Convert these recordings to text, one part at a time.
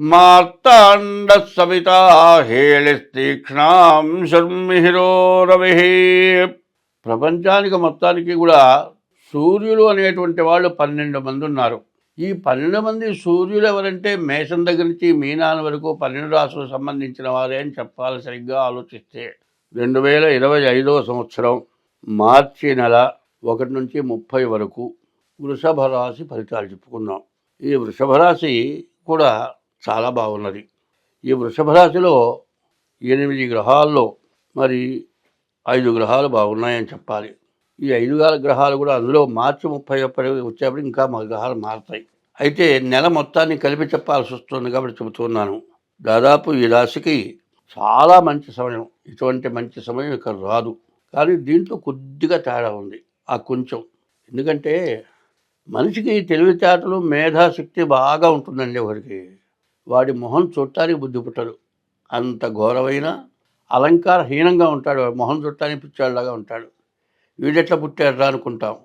మార్తాండ సవితా హేళిస్తీక్ష్ణాం శర్మిహిరో రవి ప్రపంచానికి మొత్తానికి కూడా సూర్యులు అనేటువంటి వాళ్ళు పన్నెండు మంది ఉన్నారు. ఈ పన్నెండు మంది సూర్యులు ఎవరంటే మేషం దగ్గర నుంచి మీనాన్ వరకు పన్నెండు రాసులకు సంబంధించిన వారే అని చెప్పాలి సరిగ్గా ఆలోచిస్తే. రెండు వేల ఇరవై ఐదవ సంవత్సరం మార్చి నెల ఒకటి నుంచి ముప్పై వరకు వృషభ రాశి ఫలితాలు చెప్పుకున్నాం. ఈ వృషభ రాశి కూడా చాలా బాగున్నది. ఈ వృషభ రాశిలో ఎనిమిది గ్రహాల్లో మరి ఐదు గ్రహాలు బాగున్నాయని చెప్పాలి. ఈ ఐదు గ్రహాలు కూడా అందులో మార్చి ముప్పై ఒకటి వచ్చేప్పుడు ఇంకా మా గ్రహాలు మారుతాయి. అయితే నెల మొత్తాన్ని కలిపి చెప్పాల్సి వస్తుంది కాబట్టి చెబుతున్నాను. దాదాపు ఈ రాశికి చాలా మంచి సమయం ఇటువంటి మంచి సమయం ఇక్కడ రాదు. కానీ దీంట్లో కొద్దిగా తేడా ఉంది ఆ కొంచెం. ఎందుకంటే మనిషికి తెలివితేటలు మేధాశక్తి బాగా ఉంటుందండి ఒకరికి వాడి మొహం చూడటానికి బుద్ధి పుట్టడు. అంత ఘోరమైన అలంకారహీనంగా ఉంటాడు. వాడి మొహం చూడటానికి పిచ్చాడులాగా ఉంటాడు. వీడెట్లా పుట్టాడు అనుకుంటాం.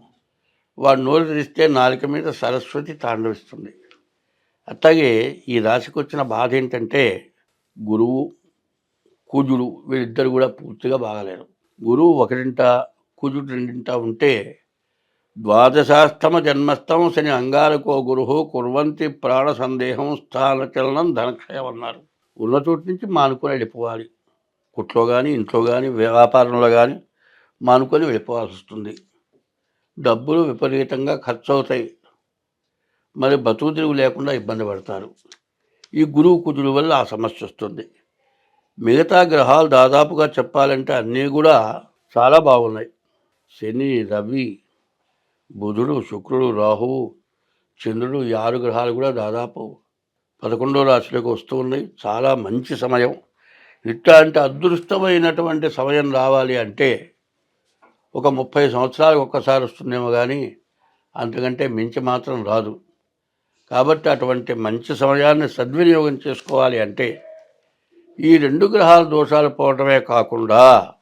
వాడు నోరు తెరిస్తే నాలుక మీద సరస్వతి తాండవిస్తుంది. అట్లాగే ఈ రాశికి వచ్చిన బాధ ఏంటంటే గురువు కుజుడు వీళ్ళిద్దరు కూడా పూర్తిగా బాగలేరు. గురువు ఒకటింట కుజుడు రెండింట ఉంటే ద్వాదశాస్తమ జన్మస్థం శని అంగారకో గురు కుర్వంతి ప్రాణ సందేహం స్థాన చలనం ధనక్షయం అన్నారు ఉన్న చోటు నుంచి మానుకొని వెళ్ళిపోవాలి. కుట్లో కానీ ఇంట్లో కానీ వ్యాపారంలో కానీ మానుకొని వెళ్ళిపోవాల్సి వస్తుంది. డబ్బులు విపరీతంగా ఖర్చు అవుతాయి మరి బతుకు తిరుగు లేకుండా ఇబ్బంది పడతారు. ఈ గురువు కుజుడు వల్ల ఆ సమస్య వస్తుంది. మిగతా గ్రహాలు దాదాపుగా చెప్పాలంటే అన్నీ కూడా చాలా బాగున్నాయి. శని రవి బుధుడు శుక్రుడు రాహువు చంద్రుడు ఈ ఆరు గ్రహాలు కూడా దాదాపు పదకొండో రాశిలోకి వస్తూ ఉన్నాయి. చాలా మంచి సమయం. ఇట్లాంటి అదృష్టమైనటువంటి సమయం రావాలి అంటే ఒక ముప్పై సంవత్సరాలకు ఒక్కసారి వస్తుందేమో కానీ అంతకంటే మించి మాత్రం రాదు. కాబట్టి అటువంటి మంచి సమయాన్ని సద్వినియోగం చేసుకోవాలి అంటే ఈ రెండు గ్రహాల దోషాలు పోవటమే కాకుండా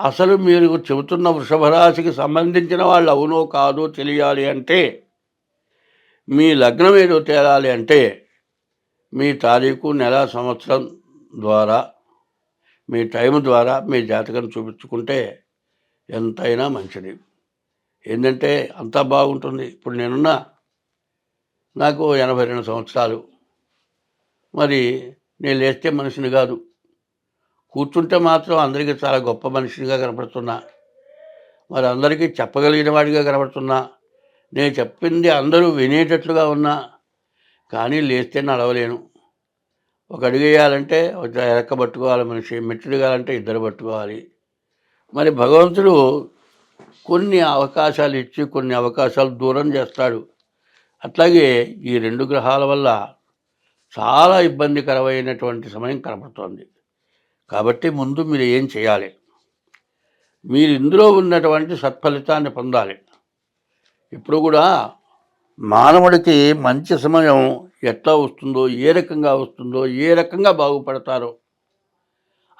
అసలు మీరు చెబుతున్న వృషభ రాశికి సంబంధించిన వాళ్ళు అవునో కాదో తెలియాలి అంటే మీ లగ్నం ఏదో తేలాలి అంటే మీ తారీఖు నెల సంవత్సరం ద్వారా మీ టైం ద్వారా మీ జాతకం చూపించుకుంటే ఎంతైనా మంచిది. ఏంటంటే అంతా బాగుంటుంది. ఇప్పుడు నేనున్నా నాకు ఎనభై రెండు సంవత్సరాలు. మరి నేను లేస్తే మనిషిని కాదు. కూర్చుంటే మాత్రం అందరికీ చాలా గొప్ప మనిషిగా కనపడుతున్నా. మరి అందరికీ చెప్పగలిగిన వాడిగా కనపడుతున్నా. నేను చెప్పింది అందరూ వినేటట్లుగా ఉన్నా కానీ లేస్తే నడవలేను. ఒక అడుగేయాలంటే ఒక ఎరక్క పట్టుకోవాలి మనిషి మెట్టుదిగాలంటే ఇద్దరు పట్టుకోవాలి. మరి భగవంతుడు కొన్ని అవకాశాలు ఇచ్చి కొన్ని అవకాశాలు దూరం చేస్తాడు. అట్లాగే ఈ రెండు గ్రహాల వల్ల చాలా ఇబ్బందికరమైనటువంటి సమయం కనపడుతోంది. కాబట్టి ముందు మీరు ఏం చేయాలి? మీరు ఇందులో ఉన్నటువంటి సత్ఫలితాన్ని పొందాలి. ఇప్పుడు కూడా మానవుడికి మంచి సమయం ఎట్లా వస్తుందో ఏ రకంగా వస్తుందో ఏ రకంగా బాగుపడతారో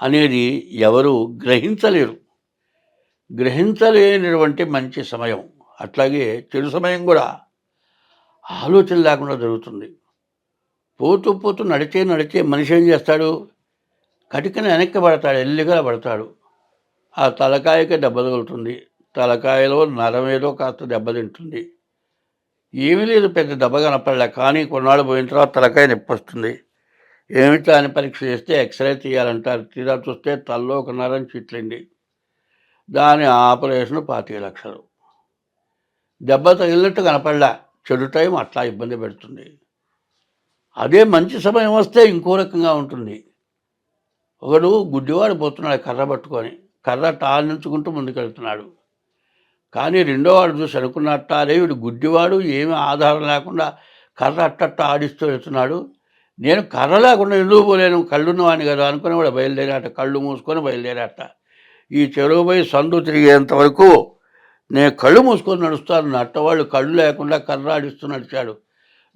అనేది ఎవరు గ్రహించలేరు. గ్రహించలేనటువంటి మంచి సమయం. అట్లాగే చెడు సమయం కూడా ఆలోచన లేకుండా జరుగుతుంది. పోతూ పోతూ నడిచే నడిచే మనిషి ఏం చేస్తాడు? కటికన వెనక్కి పడతాడు ఎల్లిగా పడతాడు. ఆ తలకాయకి దెబ్బ తగులుతుంది. తలకాయలో నరం ఏదో కాస్త దెబ్బతింటుంది ఏమీ లేదు పెద్ద దెబ్బ కనపడలే కానీ కొన్నాళ్ళు పోయిన తర్వాత తలకాయ నొప్పి వస్తుంది. ఏమిటా అని పరీక్ష చేస్తే ఎక్స్రే తీయాలంటారు. తీరా చూస్తే తల్లో ఒక నరం చిట్లింది. దాని ఆపరేషన్ పాతిక లక్షలు. దెబ్బ తగిలినట్టు కనపడలే చెడు టైం అట్లా ఇబ్బంది పెడుతుంది. అదే మంచి సమయం వస్తే ఇంకో రకంగా ఉంటుంది. ఒకడు గుడ్డివాడు పోతున్నాడు కర్ర పట్టుకొని. కర్ర టాలించుకుంటూ ముందుకెళ్తున్నాడు. కానీ రెండో వాడు చూసి అనుకున్నట్ట అరే వీడు గుడ్డివాడు ఏమీ ఆధారం లేకుండా కర్ర అట్టట్ట ఆడిస్తూ వెళ్తున్నాడు. నేను కర్ర లేకుండా ఎందుకు పోలేను? కళ్ళున్నవాడిని కదా అనుకుని కూడా బయలుదేరాట. కళ్ళు మూసుకొని బయలుదేరాట. ఈ చెరువు పోయి సందు తిరిగేంత వరకు నేను కళ్ళు మూసుకొని నడుస్తాను. నట్టవాళ్ళు కళ్ళు లేకుండా కర్ర ఆడిస్తూ నడిచాడు.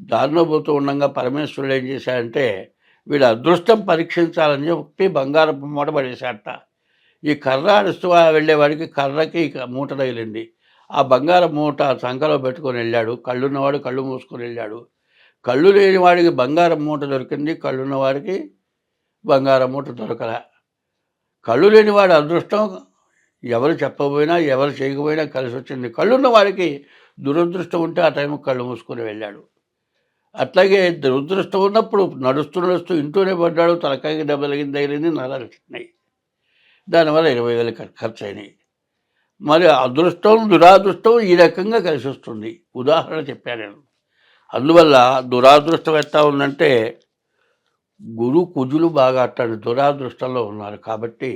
దారిలో పోతూ ఉండగా పరమేశ్వరుడు ఏం చేశాడంటే వీడు అదృష్టం పరీక్షించాలని చెప్పి బంగారపు మూట పడేశాట ఈ కర్ర ఆడిస్తూ వెళ్ళేవాడికి కర్రకి మూట తగిలింది. ఆ బంగారం మూట సంఖలో పెట్టుకొని వెళ్ళాడు. కళ్ళున్నవాడు కళ్ళు మూసుకొని వెళ్ళాడు. కళ్ళు లేని వాడికి బంగారం మూట దొరికింది. కళ్ళున్నవాడికి బంగారం మూట దొరకలే. కళ్ళు లేనివాడు అదృష్టం ఎవరు చెప్పబోయినా ఎవరు చేయకపోయినా కలిసి వచ్చింది కళ్ళున్న వాడికి దురదృష్టం ఉంటే ఆ టైం కళ్ళు మూసుకొని వెళ్ళాడు. అట్లాగే దురదృష్టం ఉన్నప్పుడు నడుస్తూ నడుస్తూ ఇంట్లోనే పడ్డాడు తలకాయకి దెబ్బలగింది తగిలింది నరాలు వచ్చినాయి దానివల్ల ఇరవై వేలు ఖర్చు అయినాయి మరి అదృష్టం దురాదృష్టం ఈ రకంగా కలిసి వస్తుంది ఉదాహరణ చెప్పాను నేను. అందువల్ల దురాదృష్టం ఎట్లా ఉందంటే గురు కుజులు బాగా అట్టాడు దురాదృష్టంలో ఉన్నారు కాబట్టి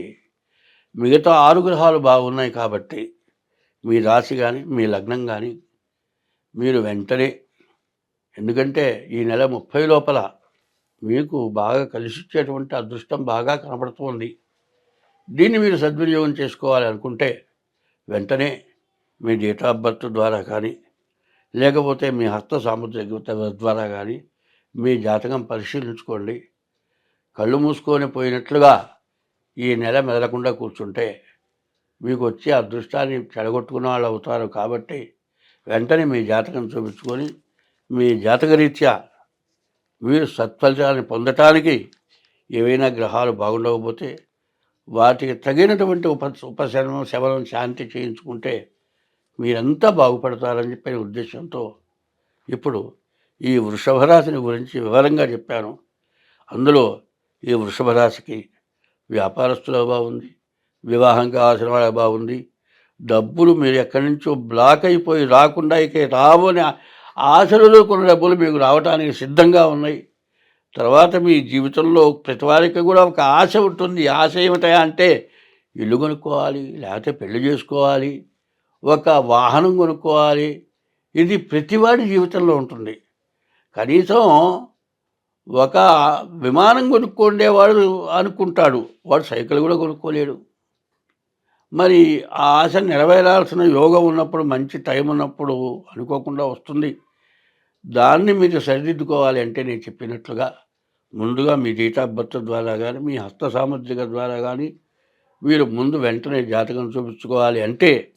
మిగతా ఆరు గ్రహాలు బాగున్నాయి కాబట్టి మీ రాశి కానీ మీ లగ్నం కానీ మీరు వెంటనే ఎందుకంటే ఈ నెల ముప్పై లోపల మీకు బాగా కలిసిచ్చేటువంటి అదృష్టం బాగా కనబడుతోంది. దీన్ని మీరు సద్వినియోగం చేసుకోవాలి అనుకుంటే వెంటనే మీ డేట్ ఆఫ్ బర్త్ ద్వారా కానీ లేకపోతే మీ హస్త సాముద్రిక ద్వారా కానీ మీ జాతకం పరిశీలించుకోండి. కళ్ళు మూసుకొని పోయినట్లుగా ఈ నెల మెదలకుండా కూర్చుంటే మీకు వచ్చే అదృష్టాన్ని చెడగొట్టుకున్న వాళ్ళు అవుతారు కాబట్టి వెంటనే మీ జాతకం చూపించుకొని మీ జాతకరీత్యా మీరు సత్ఫలితాన్ని పొందటానికి ఏవైనా గ్రహాలు బాగుండకపోతే వాటికి తగినటువంటి ఉప ఉపశమనం శవనం శాంతి చేయించుకుంటే మీరంతా బాగుపడతారని చెప్పిన ఉద్దేశంతో ఇప్పుడు ఈ వృషభరాశిని గురించి వివరంగా చెప్పాను. అందులో ఈ వృషభ రాశికి బాగుంది వివాహం కావాల్సిన బాగుంది డబ్బులు మీరు ఎక్కడి నుంచో బ్లాక్ అయిపోయి రాకుండా ఇక రావు అని ఆశలలో కొన్ని డబ్బులు మీకు రావడానికి సిద్ధంగా ఉన్నాయి. తర్వాత మీ జీవితంలో ప్రతి వారికి కూడా ఒక ఆశ ఉంటుంది. ఆశ ఏమిటా అంటే ఇల్లు కొనుక్కోవాలి లేకపోతే పెళ్ళి చేసుకోవాలి ఒక వాహనం కొనుక్కోవాలి. ఇది ప్రతివాడి జీవితంలో ఉంటుంది. కనీసం ఒక విమానం కొనుక్కుండేవాడు అనుకుంటాడు. వాడు సైకిల్ కూడా కొనుక్కోలేడు. మరి ఆ ఆశ నెరవేరాల్సిన యోగం ఉన్నప్పుడు మంచి టైం ఉన్నప్పుడు అనుకోకుండా వస్తుంది. దాన్ని మీరు సరిదిద్దుకోవాలి అంటే నేను చెప్పినట్లుగా ముందుగా మీ డేట్ ఆఫ్ బర్త్ ద్వారా కానీ మీ హస్త సాముద్రిక ద్వారా కానీ మీరు ముందు వెంటనే జాతకం చూపించుకోవాలి అంటే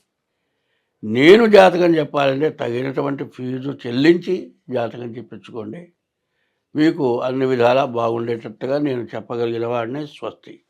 నేను జాతకం చెప్పాలంటే తగినటువంటి ఫీజు చెల్లించి జాతకం చెప్పించుకోండి. మీకు అన్ని విధాలా బాగుండేటట్టుగా నేను చెప్పగలిగిన వాడిని స్వస్తి.